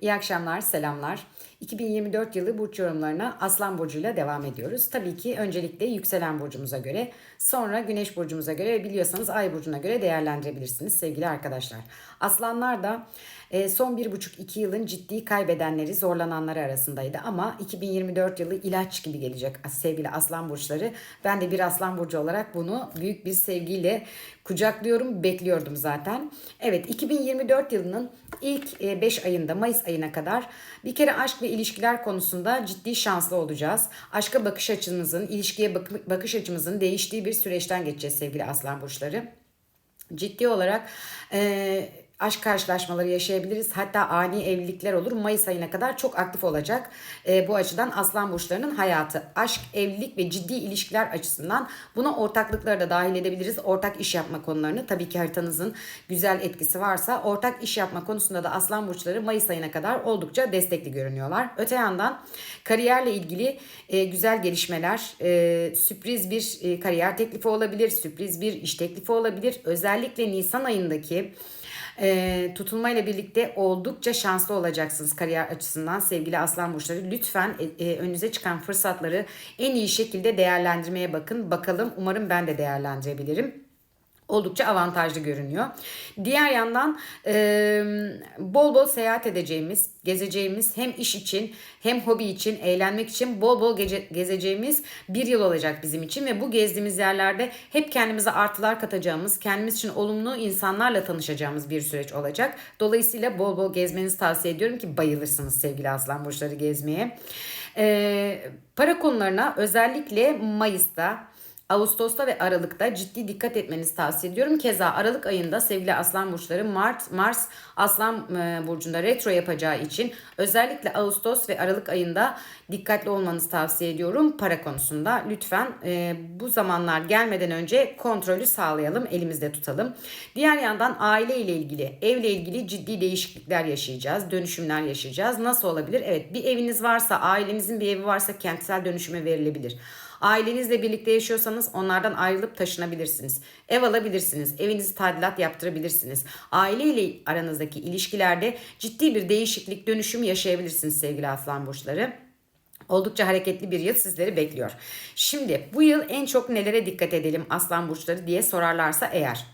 İyi akşamlar, selamlar. 2024 yılı burç yorumlarına Aslan Burcu'yla devam ediyoruz. Tabii ki öncelikle yükselen burcumuza göre, sonra güneş burcumuza göre ve biliyorsanız ay burcuna göre değerlendirebilirsiniz sevgili arkadaşlar. Aslanlar da e, son bir buçuk iki yılın ciddi kaybedenleri, zorlananları arasındaydı. Ama 2024 yılı ilaç gibi gelecek sevgili aslan burçları. Ben de bir aslan burcu olarak bunu büyük bir sevgiyle kucaklıyorum, bekliyordum zaten. Evet 2024 yılının ilk 5 ayında Mayıs ayına kadar bir kere aşk ve ilişkiler konusunda ciddi şanslı olacağız. Aşka bakış açımızın, ilişkiye bak- bakış açımızın değiştiği bir süreçten geçeceğiz sevgili aslan burçları. Ciddi olarak e, aşk karşılaşmaları yaşayabiliriz. Hatta ani evlilikler olur. Mayıs ayına kadar çok aktif olacak. E, bu açıdan aslan burçlarının hayatı. Aşk, evlilik ve ciddi ilişkiler açısından buna ortaklıkları da dahil edebiliriz. Ortak iş yapma konularını tabii ki haritanızın güzel etkisi varsa ortak iş yapma konusunda da aslan burçları Mayıs ayına kadar oldukça destekli görünüyorlar. Öte yandan kariyerle ilgili e, güzel gelişmeler, e, sürpriz bir e, kariyer teklifi olabilir, sürpriz bir iş teklifi olabilir. Özellikle Nisan ayındaki e, tutulmayla birlikte oldukça şanslı olacaksınız kariyer açısından sevgili aslan burçları. Lütfen e, e, önünüze çıkan fırsatları en iyi şekilde değerlendirmeye bakın. Bakalım umarım ben de değerlendirebilirim oldukça avantajlı görünüyor. Diğer yandan e, bol bol seyahat edeceğimiz, gezeceğimiz hem iş için hem hobi için, eğlenmek için bol bol gece, gezeceğimiz bir yıl olacak bizim için ve bu gezdiğimiz yerlerde hep kendimize artılar katacağımız, kendimiz için olumlu insanlarla tanışacağımız bir süreç olacak. Dolayısıyla bol bol gezmenizi tavsiye ediyorum ki bayılırsınız sevgili aslan burçları gezmeye. E, para konularına özellikle Mayıs'ta Ağustos'ta ve Aralık'ta ciddi dikkat etmenizi tavsiye ediyorum. Keza Aralık ayında sevgili Aslan burçları Mart Mars Aslan e, burcunda retro yapacağı için özellikle Ağustos ve Aralık ayında dikkatli olmanızı tavsiye ediyorum para konusunda. Lütfen e, bu zamanlar gelmeden önce kontrolü sağlayalım, elimizde tutalım. Diğer yandan aile ile ilgili, evle ilgili ciddi değişiklikler yaşayacağız, dönüşümler yaşayacağız. Nasıl olabilir? Evet, bir eviniz varsa, ailenizin bir evi varsa kentsel dönüşüme verilebilir. Ailenizle birlikte yaşıyorsanız onlardan ayrılıp taşınabilirsiniz. Ev alabilirsiniz. Evinizi tadilat yaptırabilirsiniz. Aile ile aranızdaki ilişkilerde ciddi bir değişiklik, dönüşüm yaşayabilirsiniz sevgili aslan burçları. Oldukça hareketli bir yıl sizleri bekliyor. Şimdi bu yıl en çok nelere dikkat edelim aslan burçları diye sorarlarsa eğer.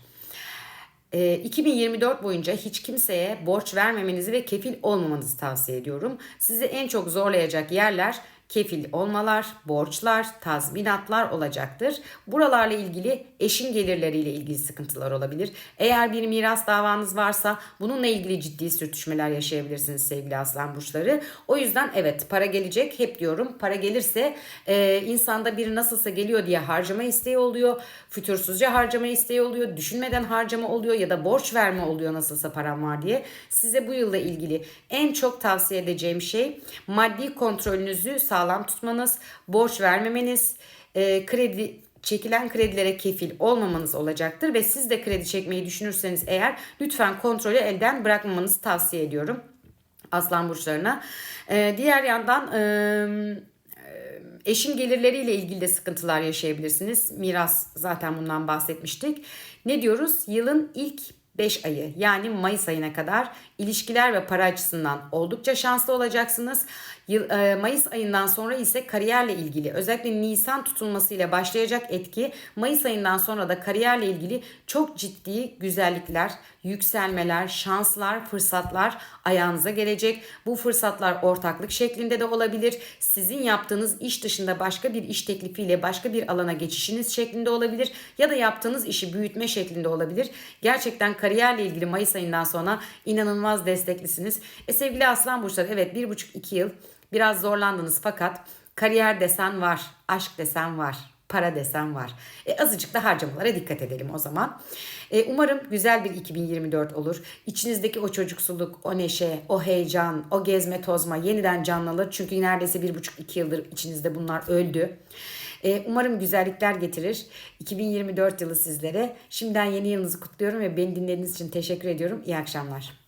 2024 boyunca hiç kimseye borç vermemenizi ve kefil olmamanızı tavsiye ediyorum. Sizi en çok zorlayacak yerler kefil olmalar, borçlar, tazminatlar olacaktır. Buralarla ilgili eşin gelirleriyle ilgili sıkıntılar olabilir. Eğer bir miras davanız varsa bununla ilgili ciddi sürtüşmeler yaşayabilirsiniz sevgili aslan burçları. O yüzden evet para gelecek hep diyorum. Para gelirse e, insanda bir nasılsa geliyor diye harcama isteği oluyor. Fütursuzca harcama isteği oluyor. Düşünmeden harcama oluyor ya da borç verme oluyor nasılsa param var diye. Size bu yılla ilgili en çok tavsiye edeceğim şey maddi kontrolünüzü sağlam tutmanız, borç vermemeniz, e, kredi çekilen kredilere kefil olmamanız olacaktır ve siz de kredi çekmeyi düşünürseniz eğer lütfen kontrolü elden bırakmamanızı tavsiye ediyorum aslan burçlarına. E, diğer yandan e, eşin gelirleriyle ilgili de sıkıntılar yaşayabilirsiniz. Miras zaten bundan bahsetmiştik. Ne diyoruz? Yılın ilk 5 ayı yani Mayıs ayına kadar ilişkiler ve para açısından oldukça şanslı olacaksınız. Yıl, e, Mayıs ayından sonra ise kariyerle ilgili özellikle Nisan tutulmasıyla başlayacak etki Mayıs ayından sonra da kariyerle ilgili çok ciddi güzellikler, yükselmeler, şanslar, fırsatlar ayağınıza gelecek. Bu fırsatlar ortaklık şeklinde de olabilir. Sizin yaptığınız iş dışında başka bir iş teklifiyle başka bir alana geçişiniz şeklinde olabilir ya da yaptığınız işi büyütme şeklinde olabilir. Gerçekten kariyerle ilgili Mayıs ayından sonra inanılmaz desteklisiniz. E sevgili aslan burçları evet bir buçuk iki yıl biraz zorlandınız fakat kariyer desen var, aşk desen var para desen var. E, azıcık da harcamalara dikkat edelim o zaman. E, umarım güzel bir 2024 olur. İçinizdeki o çocuksuluk, o neşe, o heyecan, o gezme tozma yeniden canlanır. Çünkü neredeyse bir buçuk iki yıldır içinizde bunlar öldü. E, umarım güzellikler getirir. 2024 yılı sizlere. Şimdiden yeni yılınızı kutluyorum ve beni dinlediğiniz için teşekkür ediyorum. İyi akşamlar.